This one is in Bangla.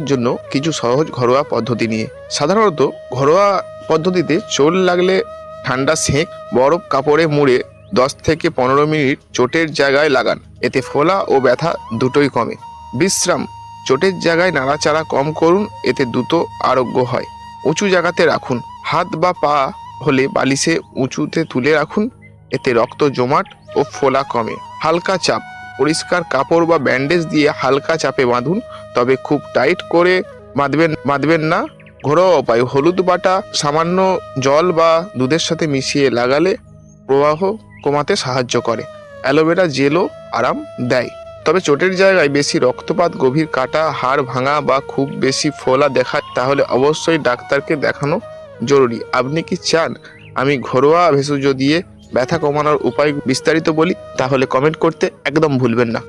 জন্য কিছু সহজ ঘরোয়া পদ্ধতি নিয়ে। সাধারণত ঘরোয়া পদ্ধতিতে চোট লাগলে ঠান্ডা সেঁক, বরফ কাপড়ে মুড়ে দশ থেকে পনেরো মিনিট চোটের জায়গায় লাগান। এতে ফোলা ও ব্যথা দুটোই কমে। বিশ্রাম, চোটের জায়গায় নাড়াচাড়া কম করুন, এতে দ্রুত আরোগ্য হয়। উঁচু জায়গাতে রাখুন। হাত বা পা হলে বালিশে উঁচুতে তুলে রাখুন। এতে রক্ত জমাট ও ফোলা কমে। হালকা চাপ পরিষ্কার কাপড় বা ব্যান্ডেজ দিয়ে হালকা চাপে বাঁধুন, তবে খুব টাইট করে বাঁধবেন বাঁধবেন না। ঘরোয়া উপায়, হলুদ বাটা, সামান্য জল বা দুধের সাথে মিশিয়ে লাগালে প্রবাহ কমাতে সাহায্য করে। অ্যালোভেরা জেলও আরাম দেয়। তবে চোটের জায়গায় বেশি রক্তপাত, গভীর কাটা, হাড় ভাঙা বা খুব বেশি ফোলা দেখায় তাহলে অবশ্যই ডাক্তারকে দেখানো জরুরি। আপনি কি চান আমি ঘরোয়া ভেষজ দিয়ে ব্যথা কমানোর উপায় বিস্তারিত বলি তাহলে কমেন্ট করতে একদম ভুলবেন না।